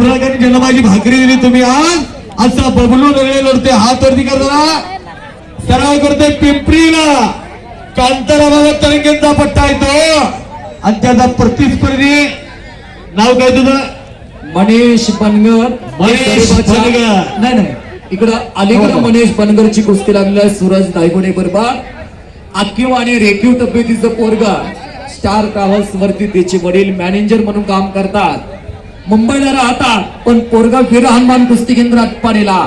खुराकाने ज्यांना माझी भाकरी दिली तुम्ही आज. असा बबलू नळे लढते हात वरती करताना सराव करते पिंपरीला. कांतारा बाबा तरंगेंचा पट्टा येतो. आणि त्याचा प्रतिस्पर्धी नाव काय तुझं? मनीष बनगर. मनीष बनगर. नाही नाही. इकडं अलीकडं हो. मनीष बनगरची कुस्ती लागली सूरज दायगुडे बरोबर. आखीव आणि रेखीव तब्येतीचं पोरगा. स्टार ट्रॅव्हल्स वरती त्याचे वडील मॅनेजर म्हणून काम करतात. मुंबईला राहतात पण पोरगा वीर हनुमान कुस्ती केंद्रात पाडेला.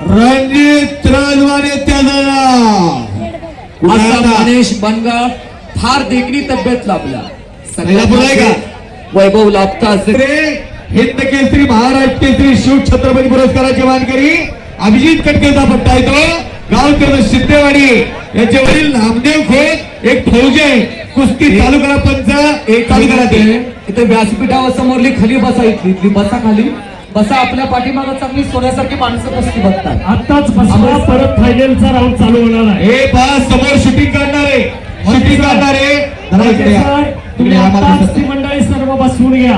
रणजित राजवाने? मनीष बनगर फार देखणी तब्येत लाभला. का? वैभव लाभता. हिंद केसरी महाराष्ट्र केसरी शिव छत्रपती पुरस्काराचे मानकरी अभिजित कटकेचा पट्टा येतो गावकर सिद्धेवाडी याचे वडील नामदेव खोत एक फौज आहे कुस्ती चालू करा पंच एक चालू करा ते इथे व्यासपीठावर समोरली खाली बसा इथली इथली बसा खाली. बसा आपल्या पाठीमागे चांगली सोन्यासारखी माणसं कुस्ती बघतात. आताच बसवा परत फायनलचा राऊंड चालू होणार आहे. हे पहा समोर शूटिंग करणार आहे. शूटिंग करणार आहे. तुम्ही आताच ती. मंडळी सर्व बसवून घ्या.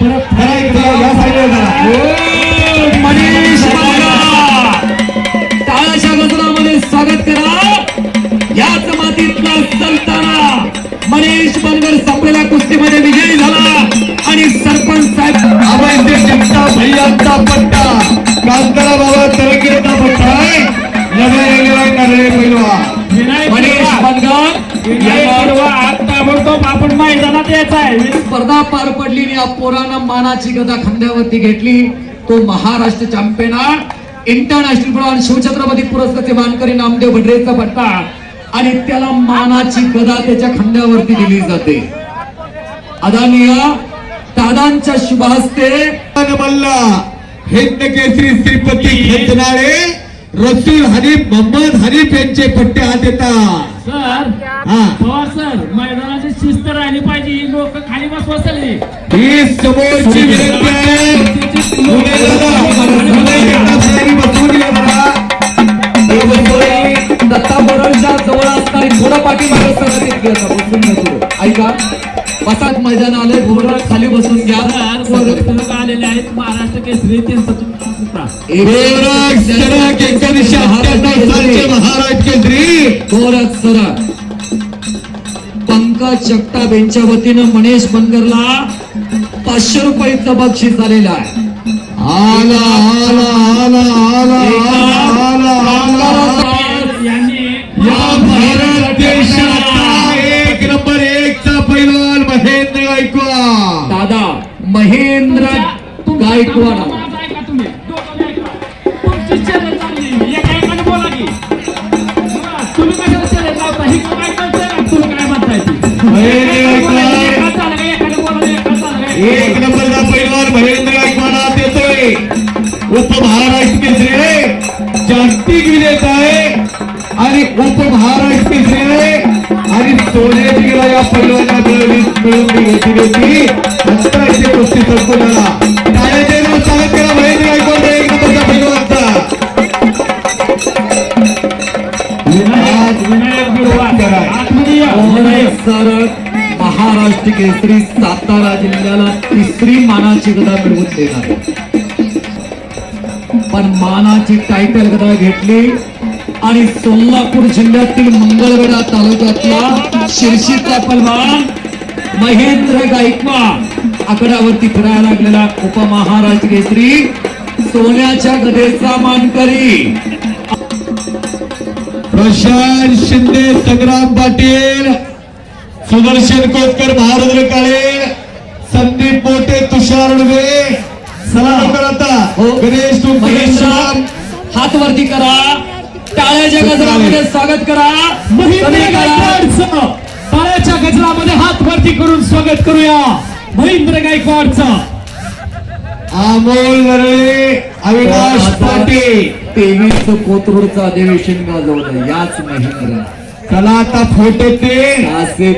परत या, साईडला जरा. ओ, मनीष. विजयी झाला आणि सरपंच साहेब आपण ते जगता भैयांचा पट्टा. कांतारा बाबा तरंगेचा पट्टा. नरळे पैलवा. मनीष ताबडतोब आपण मैदानात यायचा आहे स्पर्धा पार पडली आणि या पोरानं मानाची गदा खांद्यावरती घेतली. तो महाराष्ट्र चॅम्पियन इंटरनॅशनल प्रमाण शिवछत्रपती पुरस्कारचे मानकरी नामदेव भटरेचा पट्टा. आणि त्याला मानाची गदा त्याच्या खांद्यावरती दिली जाते. आदरणीय दादांच्या शुभ हस्ते मल्ला हिंद केसरी श्रीपती खेचणारे रसूल हनीफ मोहम्मद हनीफ यांचे पट्टे हात येतात सर हा पवार सर मैदानाची शिस्त राहिली पाहिजे ही लोक खाली बसवा सगळी ही समोरची विनंती आहे पुणे दादा, पुणे एकदा तयारी बसवून घ्या जरा. दत्ता बोरडच्या जवळ असणारी थोडं पाठीमागे सगळं ते घ्या, बसून घ्या थोडं. ऐका बसात मैदान आलंय. बोरड खाली बसून घ्या. आलेले आहेत. महाराष्ट्र केसरी केसरी. गोरख पंकज जगताप यांच्या वतीनं मनीष बनगरला पाचशे रुपयाचं बक्षीस आलेलं आहे. आला आला आला आला आला. का? एकाने बोला, एकाच झालं का? एक नंबरचा पैलवान महेंद्र गायकवाड हात येतोय उपमहाराष्ट्र केसरी आहे जागतिक विजेता आहे. आणि उपमहाराष्ट्र केसरी आहे आणि गेला या पैलवाना मिळवली मिळवून घेतली होती आता इथे कुस्ती संपून आला टाळ्याचे नाव स्वागत करा महेंद्र गायकवाड एक नंबरचा पैलवानचा विनायक विनायक गिरवा. आतमध्ये या. गोरख सरळ महाराष्ट्र केसरी सातारा जिल्ह्याला तिसरी मानाची गदा मिळवून देणार. पण मानाची टायटल गदा घेतली. आणि सोलापूर जिल्ह्यातील मंगळवेढा तालुक्यातला शिरशीचा पलवान महेंद्र गायकवाड आकड्यावरती फिरायला लागलेला उपमहाराष्ट्र केसरी सोन्याच्या गदेचा मानकरी. प्रशांत शिंदे संग्राम पाटील सुदर्शन कोतकर महारुद्र काळे संदीप मोठे तुषार सलाम कर आता हो. गणेश सलाम हात वरती करा. टाळ्याच्या गजरामध्ये स्वागत करा. टाळ्याच्या गजरामध्ये हात वरती करून स्वागत करूया. महेंद्र गायकवाडचं. अमोल नरळे अविनाश पाटील. तेवीस कोथरूडचं अधिवेशन गाजवलं याच महेंद्र. चला आता फोटो ते. असे